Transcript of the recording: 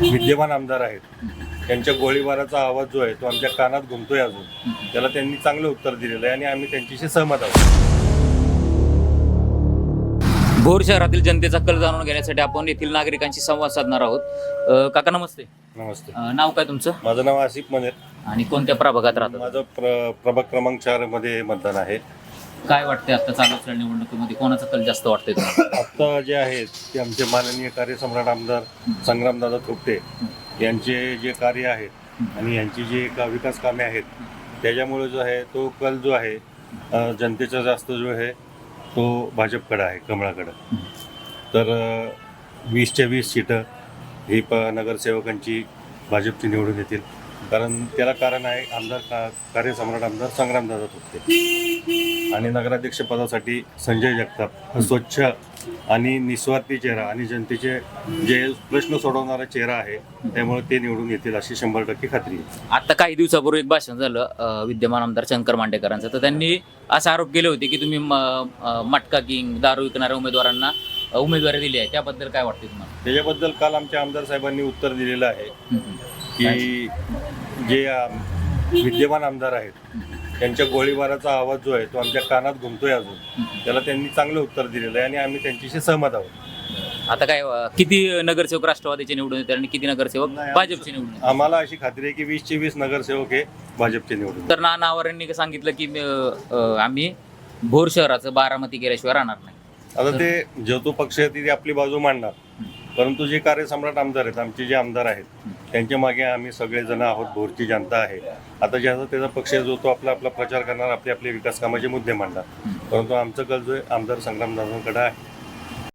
विद्यमान आमदार आहेत. त्यांच्या गोळीबाराचा आवाज जो आहे तो आमच्या कानात घुमतोय अजून. त्याला त्यांनी चांगलं उत्तर दिलेलं आहे आणि आम्ही त्यांच्याशी सहमत आहोत. भोर शहरातील जनतेचा कल जाणून घेण्यासाठी आपण येथील नागरिकांशी संवाद साधणार आहोत. अ, काका नमस्ते. नमस्ते. अ, नाव काय तुमचं? माझं नाव आसिफ मनेर. आणि कोणत्या प्रभागात राहतात माझं प्र प्रभाग क्रमांक चारमध्ये मतदान आहे. काय वाटतंय आता चालू असलेल्या निवडणुकीमध्ये? कोणाचा कल जास्त वाटतंय तुम्हाला? आत्ता जे आहेत ते आमचे माननीय कार्यसम्राट आमदार संग्रामदादा थोपटे यांचे जे कार्य आहेत आणि यांची जी एक विकास कामे आहेत त्याच्यामुळे जो आहे तो कल जो आहे अ, जनतेचा जास्त जो आहे तो भाजपकडे आहे कमळाकडं. तर अ, वीसच्या वीस सीटं ही प नगरसेवकांची भाजपची निवडून येतील. कारण त्याला कारण आहे आमदार का कार्यसम्राट आमदार संग्रामदादा थोपटे आणि नगराध्यक्ष पदासाठी संजय जगताप स्वच्छ आणि निस्वार्थी चेहरा आणि जनतेचे जे प्रश्न सोडवणारा चेहरा आहे त्यामुळे ते निवडून येतील अशी शंभर टक्के खात्री आहे. आता काही दिवसापूर्वी एक भाषण झालं विद्यमान आमदार शंकर मांडेकरांचं. तर त्यांनी असा आरोप केले होते की तुम्ही मटका किंग दारू विकणाऱ्या उमेदवारांना उमेदवारी दिली आहे. त्याबद्दल काय वाटते तुम्हाला? त्याच्याबद्दल काल आमच्या आमदार साहेबांनी उत्तर दिलेलं आहे. की जे विद्यमान आमदार आहेत त्यांच्या गोळीबाराचा आवाज जो आहे तो आमच्या कानात घुमतोय अजून त्याला त्यांनी चांगलं उत्तर दिलेलं आहे आणि आम्ही त्यांच्याशी सहमत आहोत आता काय अ, किती नगरसेवक राष्ट्रवादीचे निवडून येतात आणि किती नगरसेवक भाजपचे निवडून येतात? आम्हाला अशी खात्री आहे की वीसचे वीस नगरसेवक हे भाजपचे निवडून. तर नाना आवारांनी सांगितलं की अ, अ, आम्ही भोर शहराचं बारामती केल्याशिवाय राहणार नाही आता ते जो तो पक्ष आहे ती आपली बाजू मांडणार परंतु जे कार्यसम्राट आमदार आहेत आमचे जे आमदार आहेत त्यांच्या मागे आम्ही सगळेजण आहोत भोरची जनता आहे. आता ज्याचा त्याचा पक्ष जो तो आपला आपला प्रचार करणार आपले आपले विकास कामाचे मुद्दे मांडणार. परंतु आमचं कल जो आहे आमदार संग्राम दादांकडे आहे.